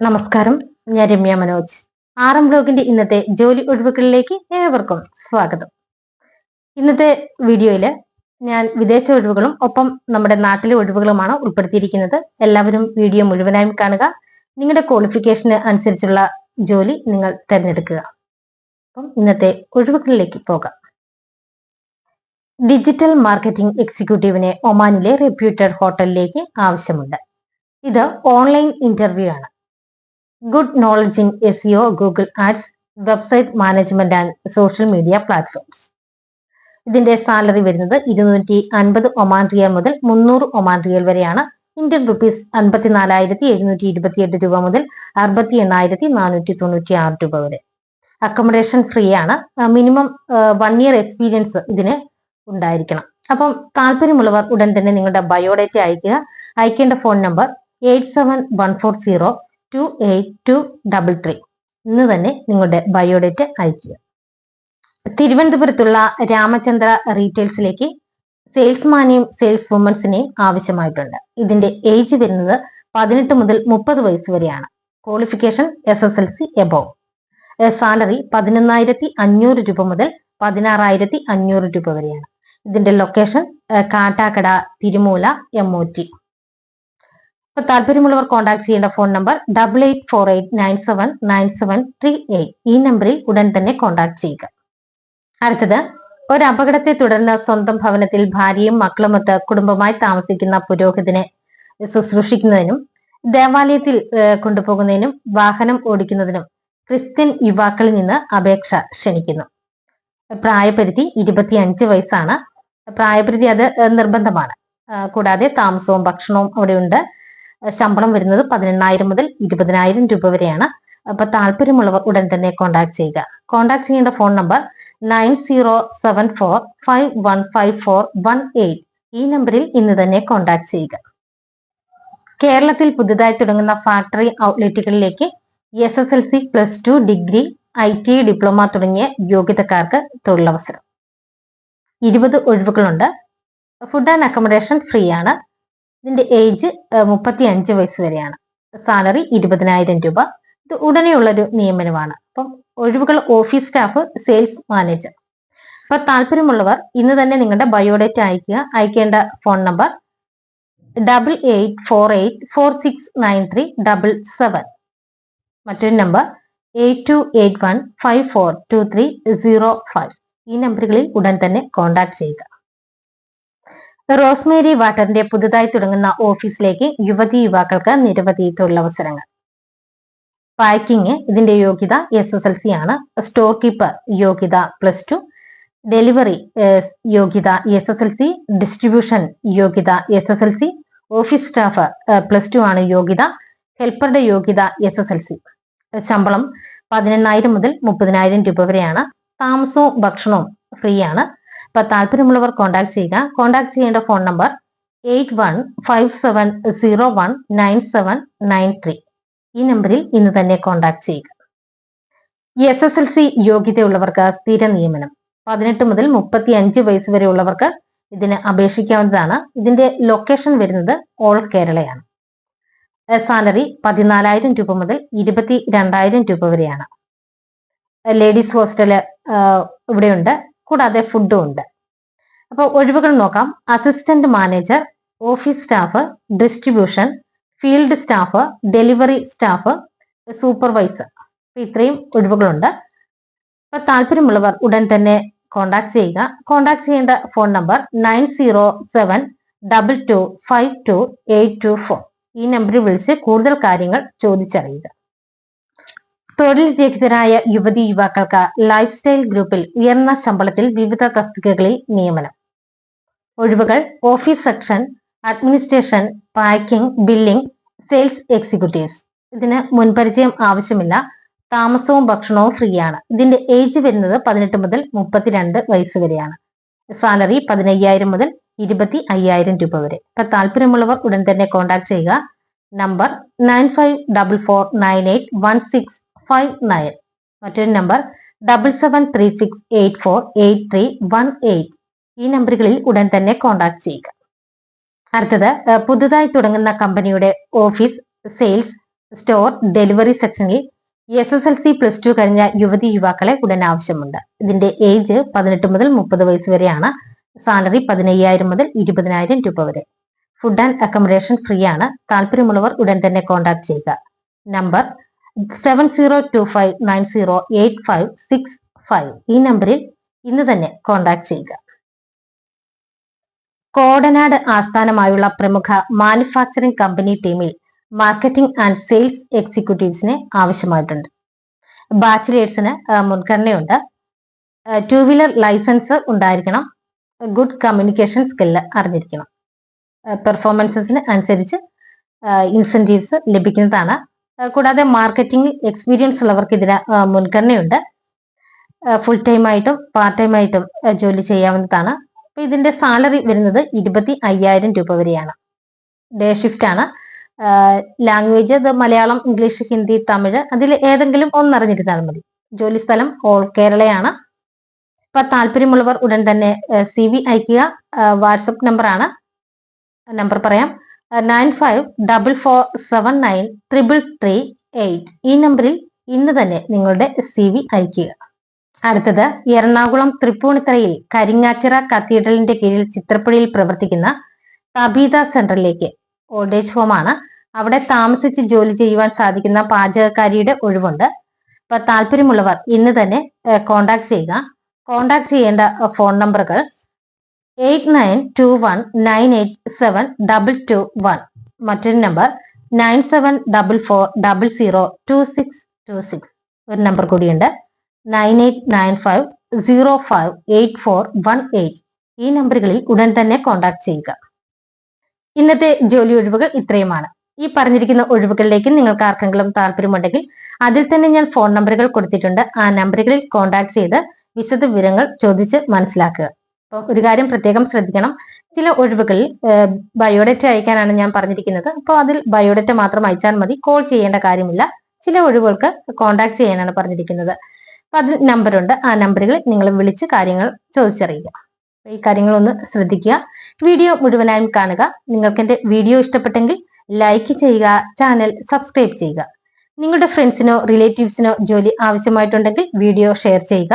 നമസ്കാരം ഞാൻ രമ്യ മനോജ്. എം ബ്ലോഗിന്റെ ഇന്നത്തെ ജോലി ഒഴിവുകളിലേക്ക് ഏവർക്കും സ്വാഗതം. ഇന്നത്തെ വീഡിയോയിൽ ഞാൻ വിദേശ ഒഴിവുകളും ഒപ്പം നമ്മുടെ നാട്ടിലെ ഒഴിവുകളുമാണ് ഉൾപ്പെടുത്തിയിരിക്കുന്നത്. എല്ലാവരും വീഡിയോ മുഴുവനായും കാണുക. നിങ്ങളുടെ ക്വാളിഫിക്കേഷന് അനുസരിച്ചുള്ള ജോലി നിങ്ങൾ തിരഞ്ഞെടുക്കുക. അപ്പം ഇന്നത്തെ ഒഴിവുകളിലേക്ക് പോകാം. ഡിജിറ്റൽ മാർക്കറ്റിംഗ് എക്സിക്യൂട്ടീവിനെ ഒമാനിലെ റെപ്യൂട്ടഡ് ഹോട്ടലിലേക്ക് ആവശ്യമുണ്ട്. ഇത് ഓൺലൈൻ ഇന്റർവ്യൂ ആണ്. Good knowledge in S U Google ads website management and social media platforms ഇതിന്റെ സാലറി വരുന്നത് ഇരുന്നൂറ്റി അൻപത് ഒമാൻ റിയൽ മുതൽ മുന്നൂറ് ഒമാൻ റിയൽ വരെയാണ്. ഇന്ത്യൻ റുപ്പീസ് അൻപത്തിനാലായിരത്തി എഴുന്നൂറ്റി ഇരുപത്തിയെട്ട് രൂപ മുതൽ അറുപത്തി എണ്ണായിരത്തി നാനൂറ്റി തൊണ്ണൂറ്റി ആറ് രൂപ വരെ. അക്കോമഡേഷൻ ഫ്രീ ആണ്. മിനിമം വൺ ഇയർ എക്സ്പീരിയൻസ് ഇതിന് ഉണ്ടായിരിക്കണം. അപ്പം താല്പര്യമുള്ളവർ ഉടൻ തന്നെ നിങ്ങളുടെ ബയോഡേറ്റ അയക്കുക അയക്കേണ്ട phone number eight seven one four zero two eight two double three ഇന്ന് തന്നെ നിങ്ങളുടെ ബയോഡേറ്റ അയക്കുക തിരുവനന്തപുരത്തുള്ള രാമചന്ദ്ര റീറ്റെയിൽസിലേക്ക് സെയിൽസ്മാനെയും സെയിൽസ് വുമൻസിനെയും ആവശ്യമായിട്ടുണ്ട്. ഇതിന്റെ ഏജ് വരുന്നത് പതിനെട്ട് മുതൽ മുപ്പത് വയസ്സ് വരെയാണ്. Qualification S S L C above salary പതിനൊന്നായിരത്തി അഞ്ഞൂറ് രൂപ മുതൽ പതിനാറായിരത്തി അഞ്ഞൂറ് രൂപ വരെയാണ്. ഇതിന്റെ location Kattakada Thirumoola M O T താല്പര്യമുള്ളവർ കോൺടാക്ട് ചെയ്യേണ്ട phone number double eight four eight nine seven nine seven three eight ഈ നമ്പറിൽ ഉടൻ തന്നെ കോൺടാക്ട് ചെയ്യുക. അടുത്തത് ഒരു അപകടത്തെ തുടർന്ന് സ്വന്തം ഭവനത്തിൽ ഭാര്യയും മക്കളുമൊത്ത് കുടുംബമായി താമസിക്കുന്ന പുരോഹിതനെ ശുശ്രൂഷിക്കുന്നതിനും ദേവാലയത്തിൽ കൊണ്ടുപോകുന്നതിനും വാഹനം ഓടിക്കുന്നതിനും ക്രിസ്ത്യൻ യുവാക്കളിൽ നിന്ന് അപേക്ഷ ക്ഷണിക്കുന്നു. പ്രായപരിധി ഇരുപത്തിയഞ്ച് വയസ്സാണ്. പ്രായപരിധി അത് നിർബന്ധമാണ്. കൂടാതെ താമസവും ഭക്ഷണവും അവിടെയുണ്ട്. ശമ്പളം വരുന്നത് പതിനെണ്ണായിരം മുതൽ ഇരുപതിനായിരം രൂപ വരെയാണ്. അപ്പൊ താല്പര്യമുള്ളവർ ഉടൻ തന്നെ കോൺടാക്ട് ചെയ്യുക. കോൺടാക്ട് ചെയ്യേണ്ട phone number nine zero seven four five one five four one eight ഈ നമ്പറിൽ ഇന്ന് തന്നെ കോൺടാക്ട് ചെയ്യുക. കേരളത്തിൽ പുതുതായി തുടങ്ങുന്ന factory ഔട്ട്ലെറ്റുകളിലേക്ക് S S L C plus two degree I T diploma തുടങ്ങിയ യോഗ്യതക്കാർക്ക് തൊഴിലവസരം. ഇരുപത് ഒഴിവുകളുണ്ട്. ഫുഡ് ആൻഡ് അക്കോമഡേഷൻ ഫ്രീ ആണ്. ഇതിന്റെ ഏജ് മുപ്പത്തി അഞ്ച് വയസ്സ് വരെയാണ്. സാലറി ഇരുപതിനായിരം രൂപ. ഇത് ഉടനെയുള്ളൊരു നിയമനമാണ്. അപ്പം ഒഴിവുകൾ ഓഫീസ് സ്റ്റാഫ് സെയിൽസ് മാനേജർ അപ്പൊ താല്പര്യമുള്ളവർ ഇന്ന് തന്നെ നിങ്ങളുടെ ബയോഡേറ്റ അയക്കുക അയക്കേണ്ട phone number double eight four eight four six nine three double seven മറ്റൊരു number eight two eight one five four two three zero five ഈ നമ്പറുകളിൽ ഉടൻ തന്നെ കോൺടാക്ട് ചെയ്യുക. റോസ്മേരി വാട്ടറിന്റെ പുതുതായി തുടങ്ങുന്ന ഓഫീസിലേക്ക് യുവതി യുവാക്കൾക്ക് നിരവധി തൊഴിലവസരങ്ങൾ. പാക്കിംഗ് ഇതിന്റെ യോഗ്യത എസ് എസ് എൽ സി ആണ്. സ്റ്റോർ കീപ്പർ യോഗ്യത പ്ലസ് ടു. ഡെലിവറി യോഗ്യത S S L C distribution യോഗ്യത S S L C office staff plus two ആണ് യോഗ്യത. ഹെൽപ്പറുടെ യോഗ്യത എസ് എസ് എൽ സി ശമ്പളം പതിനെണ്ണായിരം മുതൽ മുപ്പതിനായിരം രൂപ വരെയാണ്. താമസവും ഭക്ഷണവും ഫ്രീ ആണ്. അപ്പൊ താല്പര്യമുള്ളവർ കോൺടാക്ട് ചെയ്യുക. കോൺടാക്ട് ചെയ്യേണ്ട phone number eight one five seven zero one nine seven nine three ഈ നമ്പറിൽ ഇന്ന് തന്നെ കോൺടാക്ട് ചെയ്യുക. എസ് എസ് എൽ സി യോഗ്യതയുള്ളവർക്ക് സ്ഥിര നിയമനം. പതിനെട്ട് മുതൽ മുപ്പത്തി അഞ്ച് വയസ്സ് വരെ ഉള്ളവർക്ക് ഇതിന് അപേക്ഷിക്കാവുന്നതാണ്. ഇതിന്റെ ലൊക്കേഷൻ വരുന്നത് ഓൾ കേരളയാണ്. സാലറി പതിനാലായിരം രൂപ മുതൽ ഇരുപത്തി രണ്ടായിരം രൂപ വരെയാണ്. ലേഡീസ് ഹോസ്റ്റൽ ഇവിടെയുണ്ട്. കൂടാതെ ഫുഡും ഉണ്ട്. അപ്പോൾ ഒഴിവുകൾ നോക്കാം. Assistant manager office staff distribution field staff delivery staff supervisor ഇത്രയും ഒഴിവുകളുണ്ട്. അപ്പൊ താല്പര്യമുള്ളവർ ഉടൻ തന്നെ കോണ്ടാക്ട് ചെയ്യുക. കോണ്ടാക്ട് ചെയ്യേണ്ട phone number nine zero seven double two five two eight two four ഈ നമ്പറിൽ വിളിച്ച് കൂടുതൽ കാര്യങ്ങൾ ചോദിച്ചറിയുക. തൊഴിൽ രഹിതരായ യുവതി യുവാക്കൾക്ക് ലൈഫ് സ്റ്റൈൽ ഗ്രൂപ്പിൽ ഉയർന്ന ശമ്പളത്തിൽ വിവിധ തസ്തികകളിൽ നിയമനം. ഒഴിവുകൾ office section administration packing billing sales executives ഇതിന് മുൻപരിചയം ആവശ്യമില്ല. താമസവും ഭക്ഷണവും ഫ്രീ ആണ്. ഇതിന്റെ ഏജ് വരുന്നത് പതിനെട്ട് മുതൽ മുപ്പത്തിരണ്ട് വയസ്സ് വരെയാണ്. സാലറി പതിനയ്യായിരം മുതൽ ഇരുപത്തി അയ്യായിരം രൂപ വരെ. ഇപ്പൊ താല്പര്യമുള്ളവർ ഉടൻ തന്നെ കോൺടാക്ട് ചെയ്യുക. Number nine five double four nine eight one six five nine മറ്റൊരു number double seven three six eight four eight three one eight ഈ നമ്പറുകളിൽ ഉടൻ തന്നെ കോൺടാക്ട് ചെയ്യുക. അടുത്തത് പുതുതായി തുടങ്ങുന്ന കമ്പനിയുടെ ഓഫീസ് സെയിൽസ് സ്റ്റോർ ഡെലിവറി സെക്ഷനിൽ S S L C plus two കഴിഞ്ഞ യുവതി യുവാക്കളെ ഉടൻ ആവശ്യമുണ്ട്. ഇതിന്റെ ഏജ് പതിനെട്ട് മുതൽ മുപ്പത് വയസ്സ് വരെയാണ്. സാലറി പതിനയ്യായിരം മുതൽ ഇരുപതിനായിരം രൂപ വരെ. ഫുഡ് ആൻഡ് അക്കോമഡേഷൻ ഫ്രീ ആണ്. താല്പര്യമുള്ളവർ ഉടൻ തന്നെ കോൺടാക്ട് ചെയ്യുക. Number seven zero two five nine zero eight five six five ഈ നമ്പറിൽ ഇന്ന് തന്നെ കോൺടാക്ട് ചെയ്യുക. കോടനാട് ആസ്ഥാനമായുള്ള പ്രമുഖ മാനുഫാക്ചറിംഗ് കമ്പനി ടീമിൽ മാർക്കറ്റിംഗ് ആൻഡ് സെയിൽസ് എക്സിക്യൂട്ടീവ്സിനെ ആവശ്യമായിട്ടുണ്ട്. ബാച്ചിലേഴ്സിന് മുൻഗണനയുണ്ട്. ടു വീലർ ലൈസൻസ് ഉണ്ടായിരിക്കണം. ഗുഡ് കമ്മ്യൂണിക്കേഷൻ സ്കില്ല് അറിഞ്ഞിരിക്കണം. പെർഫോമൻസസിന് അനുസരിച്ച് ഇൻസെന്റീവ്സ് ലഭിക്കുന്നതാണ്. കൂടാതെ മാർക്കറ്റിംഗ് എക്സ്പീരിയൻസ് ഉള്ളവർക്ക് ഇതിന് മുൻഗണനയുണ്ട്. ഫുൾ ടൈം ആയിട്ടും പാർട്ട് ടൈം ആയിട്ടും ജോലി ചെയ്യാവുന്നതാണ്. അപ്പൊ ഇതിന്റെ സാലറി വരുന്നത് ഇരുപത്തി അയ്യായിരം രൂപ വരെയാണ്. ഡേ ഷിഫ്റ്റ് ആണ്. ലാംഗ്വേജ് ഇത് മലയാളം ഇംഗ്ലീഷ് ഹിന്ദി തമിഴ് അതിൽ ഏതെങ്കിലും ഒന്നറിഞ്ഞിരുന്നാൽ മതി. ജോലി സ്ഥലം ഓൾ കേരളയാണ്. അപ്പൊ താല്പര്യമുള്ളവർ ഉടൻ തന്നെ സി വി അയക്കുക വാട്സപ്പ് നമ്പറാണ് നമ്പർ പറയാം. Nine five double four seven nine triple three eight ഈ നമ്പറിൽ ഇന്ന് തന്നെ നിങ്ങളുടെ സി വി അയക്കുക അടുത്തത് എറണാകുളം തൃപ്പൂണിത്തറയിൽ കരിങ്ങാച്ചിറ കത്തീഡ്രലിന്റെ കീഴിൽ ചിത്രപ്പുഴയിൽ പ്രവർത്തിക്കുന്ന തബീത സെന്ററിലേക്ക് ഓൾഡ് ഏജ് ഹോമാണ്. അവിടെ താമസിച്ച് ജോലി ചെയ്യുവാൻ സാധിക്കുന്ന പാചകക്കാരിയുടെ ഒഴിവുണ്ട്. അപ്പൊ താല്പര്യമുള്ളവർ ഇന്ന് തന്നെ കോണ്ടാക്ട് ചെയ്യുക. കോണ്ടാക്ട് ചെയ്യേണ്ട ഫോൺ നമ്പറുകൾ eight nine two one nine eight seven double two one മറ്റൊരു number nine seven double four double zero two six two six ഒരു നമ്പർ കൂടിയുണ്ട്. Nine eight nine five zero five eight four one eight ഈ നമ്പറുകളിൽ ഉടൻ തന്നെ contact ചെയ്യുക. ഇന്നത്തെ ജോലി ഒഴിവുകൾ ഇത്രയുമാണ്. ഈ പറഞ്ഞിരിക്കുന്ന ഒഴിവുകളിലേക്ക് നിങ്ങൾക്ക് ആർക്കെങ്കിലും താല്പര്യമുണ്ടെങ്കിൽ അതിൽ തന്നെ ഞാൻ ഫോൺ നമ്പറുകൾ കൊടുത്തിട്ടുണ്ട്. ആ നമ്പറുകളിൽ കോൺടാക്ട് ചെയ്ത് വിശദ വിവരങ്ങൾ ചോദിച്ച് മനസ്സിലാക്കുക. ഒരു കാര്യം പ്രത്യേകം ശ്രദ്ധിക്കണം. ചില ഒഴിവുകളിൽ ബയോഡേറ്റ അയക്കാനാണ് ഞാൻ പറഞ്ഞിരിക്കുന്നത്. അപ്പോൾ അതിൽ ബയോഡേറ്റ മാത്രം അയച്ചാൽ മതി. കോൾ ചെയ്യേണ്ട കാര്യമില്ല. ചില ഒഴിവുകൾക്ക് കോൺടാക്ട് ചെയ്യാനാണ് പറഞ്ഞിരിക്കുന്നത്. അപ്പൊ അതിൽ നമ്പറുണ്ട്. ആ നമ്പറുകളിൽ നിങ്ങൾ വിളിച്ച് കാര്യങ്ങൾ ചോദിച്ചറിയുക. ഈ കാര്യങ്ങളൊന്ന് ശ്രദ്ധിക്കുക. വീഡിയോ മുഴുവനായും കാണുക. നിങ്ങൾക്ക് എന്റെ വീഡിയോ ഇഷ്ടപ്പെട്ടെങ്കിൽ ലൈക്ക് ചെയ്യുക. ചാനൽ സബ്സ്ക്രൈബ് ചെയ്യുക. നിങ്ങളുടെ ഫ്രണ്ട്സിനോ റിലേറ്റീവ്സിനോ ജോലി ആവശ്യമായിട്ടുണ്ടെങ്കിൽ വീഡിയോ ഷെയർ ചെയ്യുക.